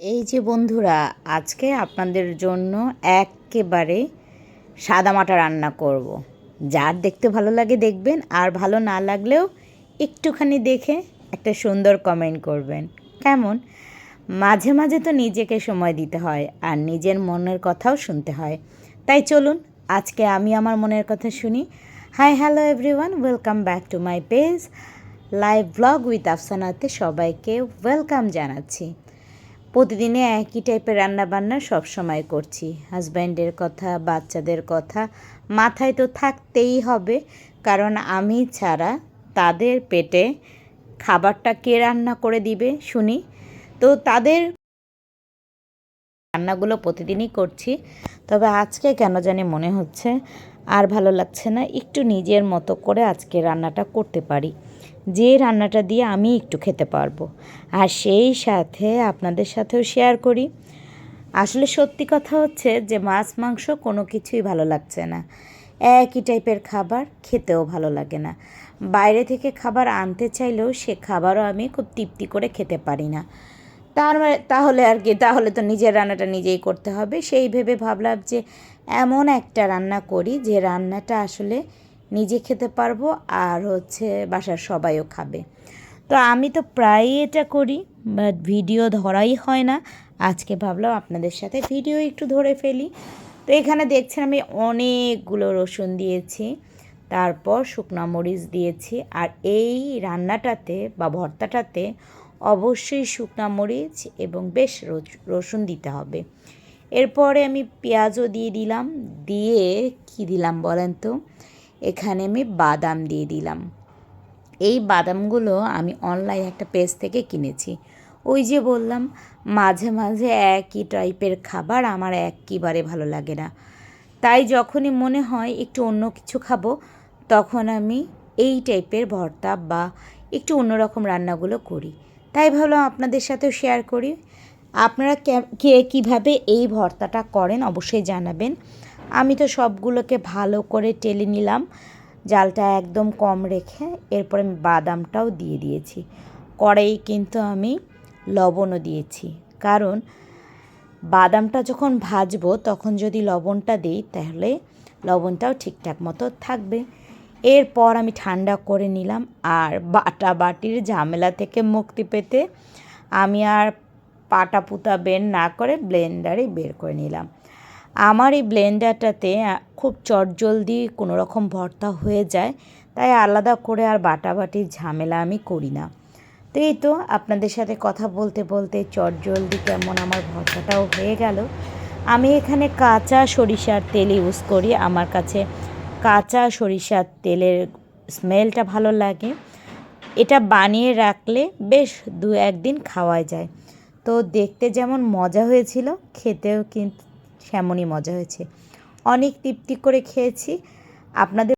এই যে বন্ধুরা, আজকে আপনাদের জন্য একেবারে সাদামাটা রান্না করব। যার দেখতে ভালো লাগে দেখবেন, আর ভালো না লাগলেও একটুখানি দেখে একটা সুন্দর কমেন্ট করবেন। কেমন? মাঝে মাঝে তো নিজেকে সময় দিতে হয়, আর নিজের মনের কথাও শুনতে হয়। তাই চলুন, আজকে আমি আমার মনের কথা শুনি। Hi hello everyone welcome back to my page live blog with আফসানাতে সবাইকে ওয়েলকাম জানাচ্ছি। প্রতিদিনে একই টাইপের রান্নাবান্না সবসময় করছি। হাজব্যান্ডের কথা, বাচ্চাদের কথা মাথায় তো থাকতেই হবে, কারণ আমি ছাড়া তাদের পেটে খাবারটা কে রান্না করে দিবে, শুনি? তো তাদের রান্নাগুলো প্রতিদিনই করছি। তবে আজকে কেন জানি মনে হচ্ছে আর ভালো লাগছে না, একটু নিজের মতো করে আজকে রান্নাটা করতে পারি। যে রান্নাটা দিয়ে আমি একটু খেতে পারব। আর সেই সাথে আপনাদের সাথেও শেয়ার করি। আসলে সত্যি কথা হচ্ছে যে মাছ, মাংস কোনো কিছুই ভালো লাগছে না। একই টাইপের খাবার খেতেও ভালো লাগে না। বাইরে থেকে খাবার আনতে চাইলেও সে খাবারও আমি খুব তৃপ্তি করে খেতে পারি না। তার মানে তাহলে আর কি, তাহলে তো নিজের রান্নাটা নিজেই করতে হবে। সেই ভেবে ভাবলাম যে এমন একটা রান্না করি যে রান্নাটা আসলে নিজে খেতে পারব আর হচ্ছে বাসার সবাইও খাবে। তো আমি তো প্রায়ই এটা করি বাট ভিডিও ধরাই হয় না। আজকে ভাবলাম আপনাদের সাথে ভিডিও একটু ধরে ফেলি। তো এখানে দেখছেন আমি অনেকগুলো রসুন দিয়েছি, তারপর শুকনো মরিচ দিয়েছি, আর এই রান্নাটাতে বা ভর্তাটাতে অবশ্যই শুকনা মরিচ এবং বেশ রসুন দিতে হবে। এরপরে আমি পেঁয়াজও দিয়ে দিলাম, দিয়ে কি দিলাম বলেন তো? এখানে আমি বাদাম দিয়ে দিলাম। এই বাদামগুলো আমি অনলাইন একটা পেজ থেকে কিনেছি। ওই যে বললাম, মাঝে মাঝে একই টাইপের খাবার আমার একইবারে ভালো লাগে না। তাই যখনই মনে হয় একটু অন্য কিছু খাব, তখন আমি এই টাইপের ভর্তা বা একটু অন্যরকম রান্নাগুলো করি। তাই ভাবলাম আপনাদের সাথেও শেয়ার করি। আপনারা কে কীভাবে এই ভর্তাটা করেন অবশ্যই জানাবেন। আমি তো সবগুলোকে ভালো করে টেলে নিলাম। জালটা একদম কম রেখে এরপর আমি বাদামটাও দিয়ে দিয়েছি। কড়াই কিন্তু আমি লবণও দিয়েছি। কারণ বাদামটা যখন ভাজবো, তখন যদি লবণটা দিই, তাহলে লবণটাও ঠিকঠাক মতো থাকবে। এরপর আমি ঠান্ডা করে নিলাম আর বাটা বাটির ঝামেলা থেকে মুক্তি পেতে আমি আর পাটা পুতা বের না করে ব্লেন্ডারে বের করে নিলাম। আমার এই ব্লেন্ডারটাতে খুব চটজলদি কোনো রকম ভর্তা হয়ে যায়, তাই আলাদা করে আর বাটাবাটির ঝামেলা আমি করি না। তো এই তো আপনাদের সাথে কথা বলতে বলতে চটজলদি কেমন আমার ভর্তাটাও হয়ে গেল। আমি এখানে কাঁচা সরিষার তেল ইউজ করি, আমার কাছে কাঁচা সরিষার তেলের স্মেলটা ভালো লাগে। এটা বানিয়ে রাখলে বেশ দু একদিন খাওয়া যায়। তো দেখতে যেমন মজা হয়েছিল, খেতেও কিন্তু সেমনই মজা হয়েছে। অনেক তৃপ্তি করে খেয়েছি। আপনাদের